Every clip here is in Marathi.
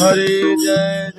हरी जय।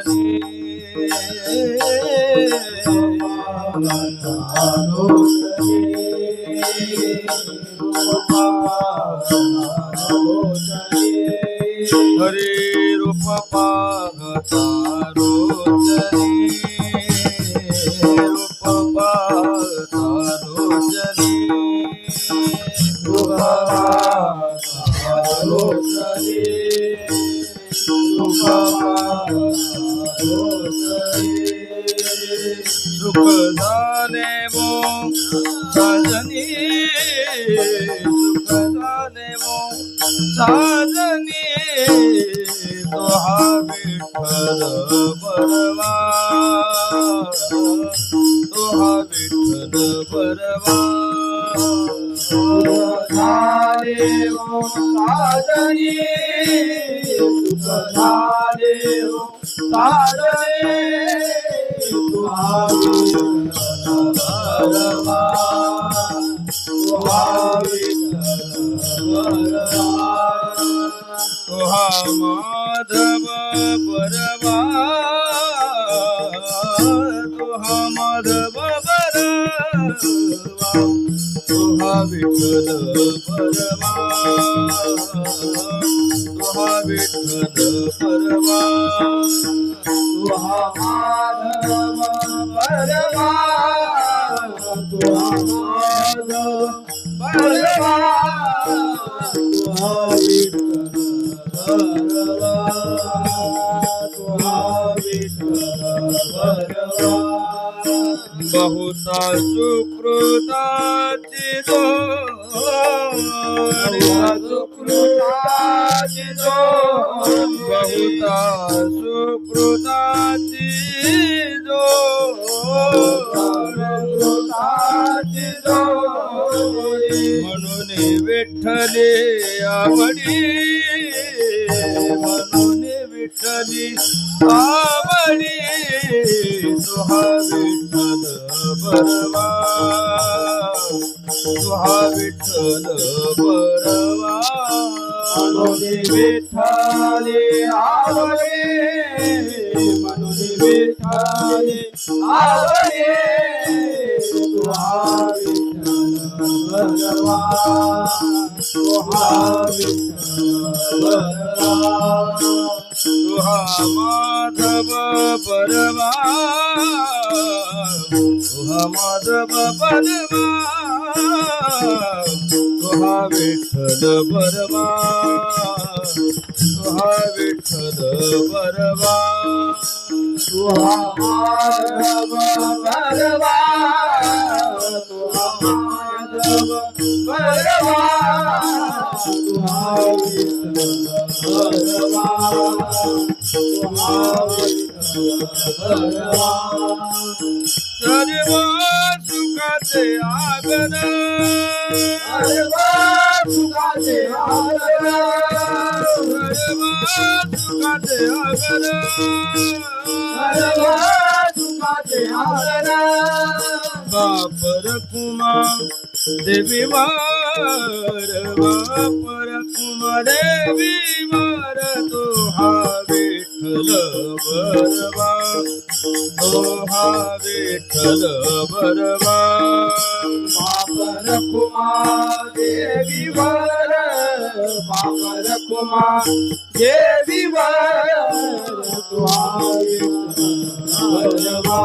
लोचने हरे साजनी सुख झाले मो साजनी तो हा विठ्ठल बरवा तो हा विठ्ठल बरवा। माधव बरवा तुहा माधव बरवा तुहा विठ्ठल तुहा विठ्ठल बहुता सुकृताची जोडी सुकृताची जोडी बहुता सुकृताची जोडी म्हणून विठ्ठले आवडी म्हणून विठ्ठली आवडी तुहा विठ्ठल बरवा तुहा विठ्ठल बरवा म्हणून विठ्ठले आवडी म्हणून विठ्ठले आवडी तुहा माधव परवा तुहा माधव परवा तुहा विठ्ठल परवा तुहा विठ्ठल परवा तुहा माधव परवा तुहा सर्व सुखाचे आगर सर्व सुखाचे आगर सर्व सुखाचे सर्व सुखाचे बापर कुमा देवी वार बापर कुमा देवी मार तो हा विठ्ठल बरवा तो हा विठ्ठल बरवा बापर कुमा देवी मार बापर कुमा देवी वर तो हा विठ्ठल बरवा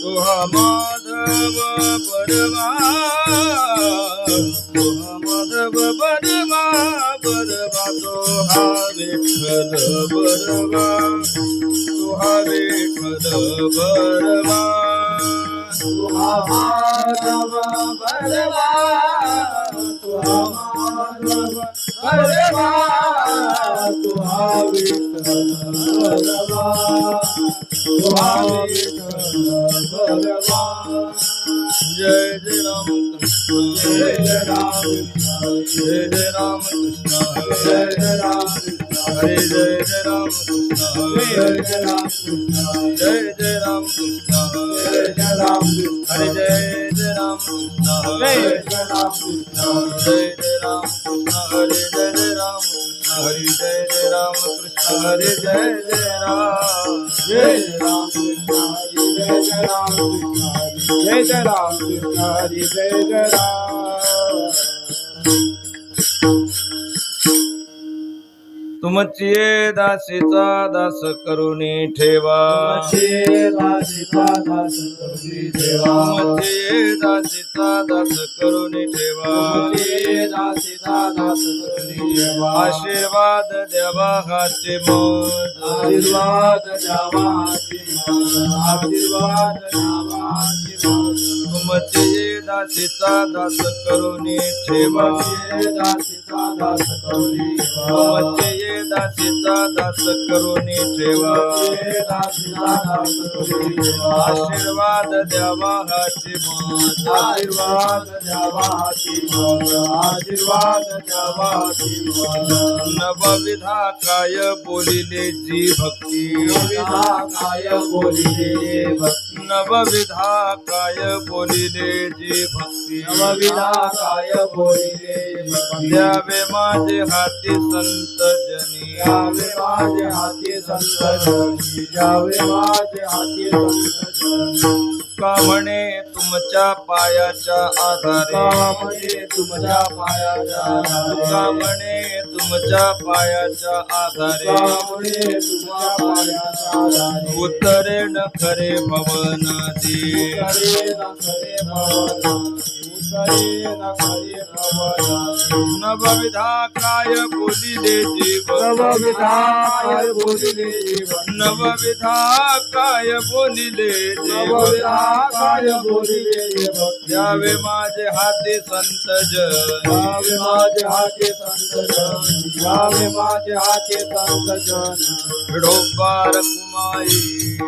तुहा माधव बरवा तुहा माधव बरवा बरवा तुहा विठ्ठल बरवा तुहा विठ्ठल बरवा तुहा माधव बरवा तुहा माधव बरवा तुहा विठ्ठल बरवा तुहा विठ्ठल बरवा जय जय राम कृष्ण जय जय राम कृष्ण जय जय राम कृष्ण जय जय राम कृष्ण हरे जय जय राम कृष्ण जय जय राम कृष्ण जय जय राम कृष्ण जय जय राम कृष्ण हरे जय जय राम कृष्ण जय जय राम जय राम हरे जय राम हरे जय जय राम कृष्ण हरे जय जय राम जय राम जय जय राम जय जय राम कृष्ण हरे जय जय राम तुमची दासीचा दास करुणी ठेवा. तुमची दासीचा दास करुणी ठेवा. दासीचा दास करुणी ठेवा. दासीचा दास करुणी ठेवा. आशीर्वाद द्यावा हाचे आशीर्वाद द्यावा आशीर्वाद द्यावा तुमची दासीचा दास करुणी ठेवा. दासीचा दास करुणी ठेवा. दासीचा दास करुणी ठेवा. आशीर्वाद द्यावा हाची मत. आशीर्वाद द्यावा हाची मत. आशीर्वाद द्यावा हाची नवविधा काय बोलिले जी भक्ती. नवविधा काय बोलिले भक्ती. नवविधा काय बोलिले जी भक्ती. नवविधा काय बोलिले द्यावे माझे हाती संत जनी द्यावे माझे हाती संत जनी द्यावे माझे हाती संत जनी का म्हणे तुमच्या पायाच्या आधारे? म्हणे तुमच्या पायाच्या आधारे? का म्हणे तुमच्या पायाच्या आधारे? म्हणे तुमच्या पायाच्या आधारे? उतरे न खरे भवन दे खरे भवन उतरे न खरे भवन नवविधा काय बोलिले जीव नवविधा काय बोलिले जीव नवविधा काय बोलिले नवविधा काय बोलिले जीव द्यावे माझे हाती संत जन द्यावे माझे हाती संत जन द्यावे माझे हाती संत जन विढोबार कुमाई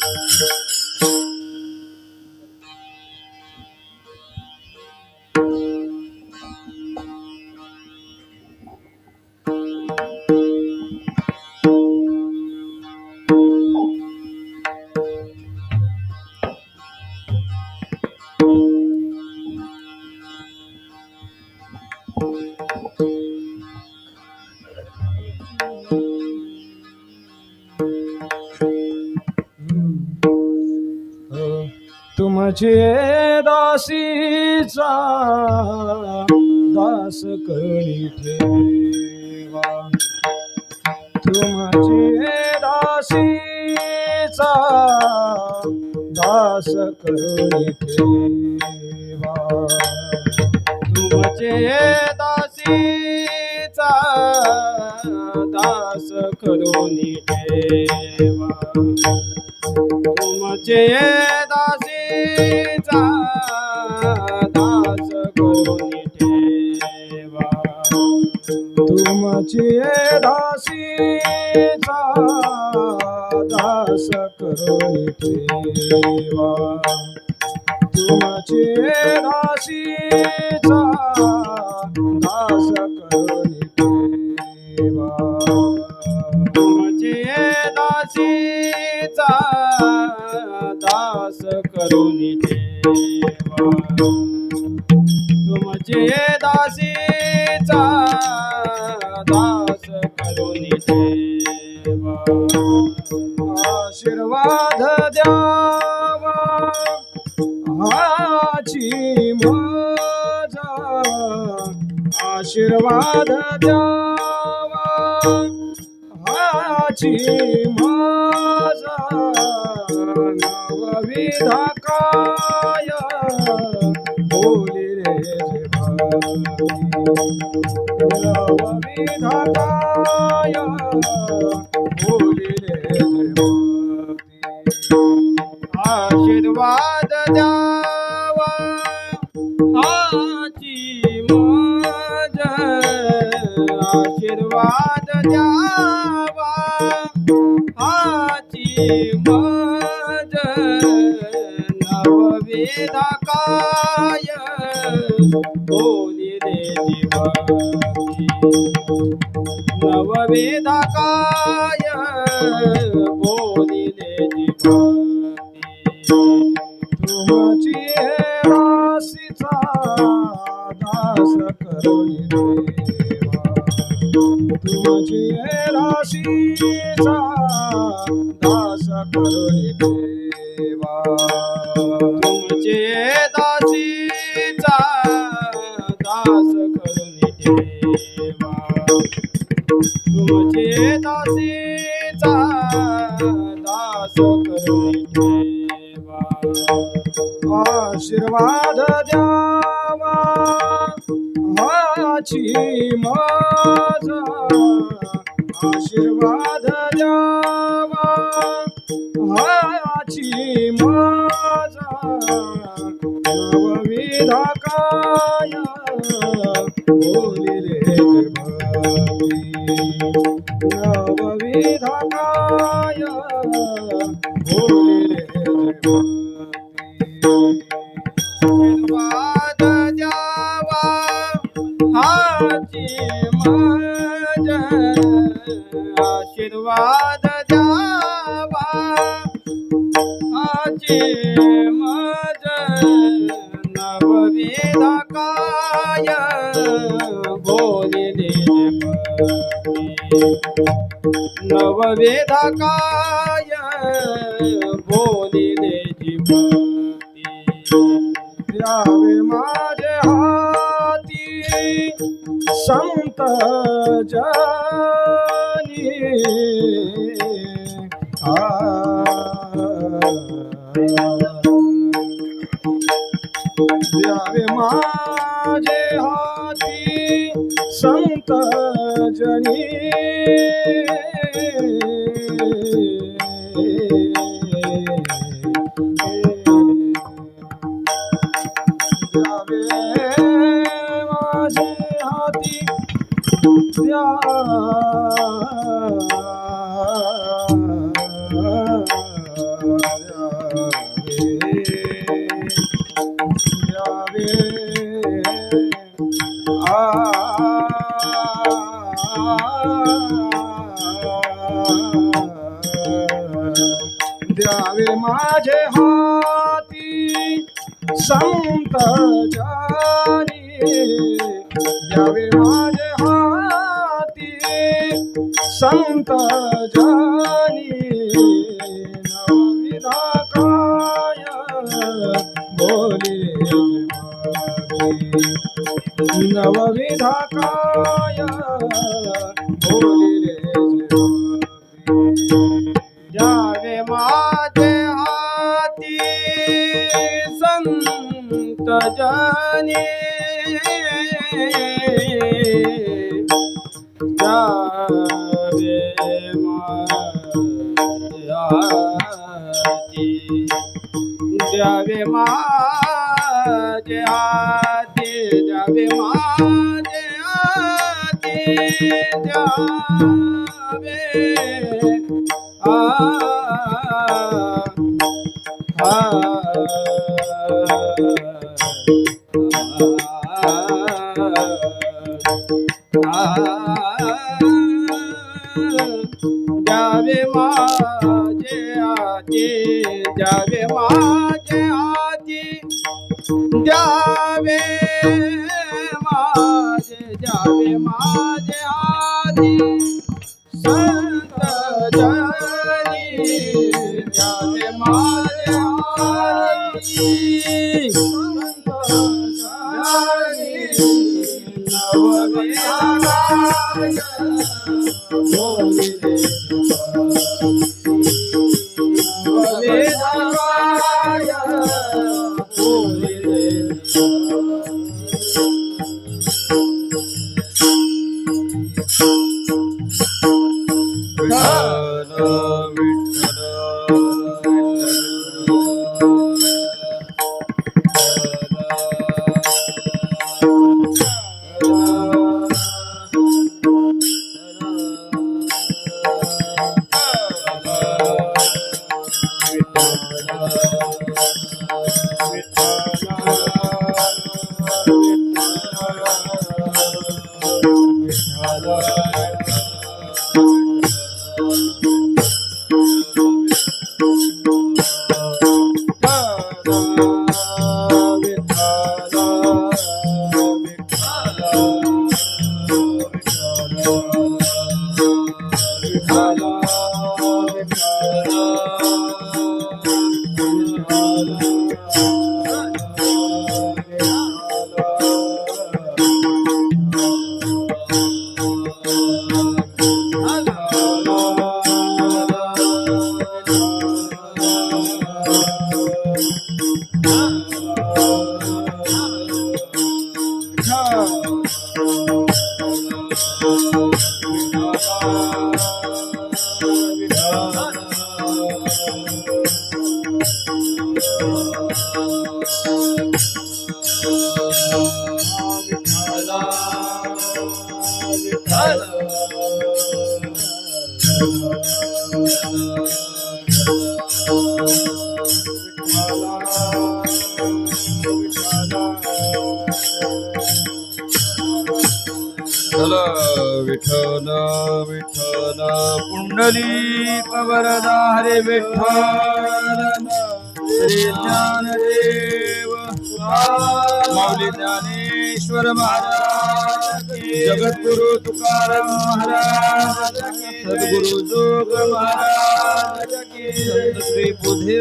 Thank you. माझे दासीचा दास करी ठेवा. तू माझे दासीचा दास करी ठेवा. तुमचे दासीचा दास करून ठेवा. तुमचे दासीचा दास करून ठेवा. दास आशीर्वाद द्यावा. आची मज आशीर्वाद द्यावा. आची मज नववेदा काय बोली देजी भक्ती नववेदा काय? बोली भक्ती आशीर्वाद द्यावा. हाची माझा आशीर्वाद द्यावा. आशीर्वाद द्यावा आचे मज नवविधा काय बोलिले. नववेदा काय द्यावे माझे हाती संत जनी द्यावे माझे हाती संत जानी. द्यावे माझे हाती संत जानी. संत जाने जावे Oh, 天的蓝。विठ्ठल विठ्ठल पुंडली कवरदा हरे विठ्ठल श्री ज्ञानदेव माऊली ज्ञानेश्वर महाराज जगद्गुरु तुकाराम महाराज सद्गुरु जोग महाराज की, संत श्री बुधे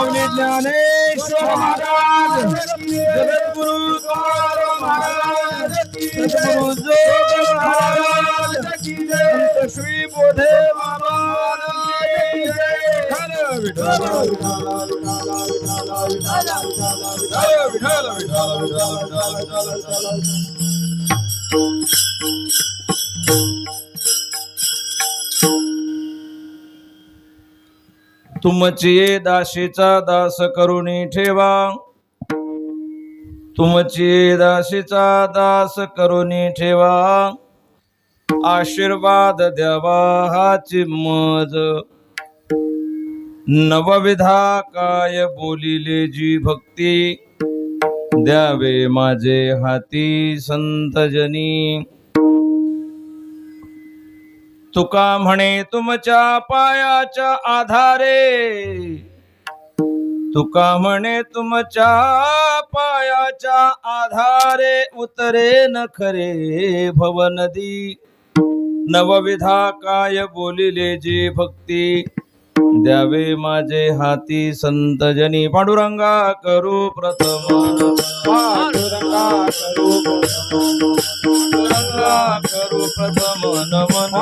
बाबा की जय. कुंडली माऊली ज्ञानेश्वर महाराज जगद्गुरु तुकाराम महाराज सद्गुरु जोग तुमची ये दास करुणी ठेवा. तुमची ये दास करुणी ठेवा. आशीर्वाद द्यावा हाची मज नवविधा काय बोलिले जी भक्ती? द्यावे माझे हाती संतजनी तुका म्हणे तुमच्या पायाच्या आधारे. तुका म्हणे तुमच्या पायाच्या आधारे उतरे न खरे भवनदी. नवविधा काय बोलिले जी भक्ती. द्यावे माझे हाती संतजनी पांडुरंगा करू प्रथम. पांडुरंगा करू प्रथम. पांडुरंगा करू प्रथम. नमन.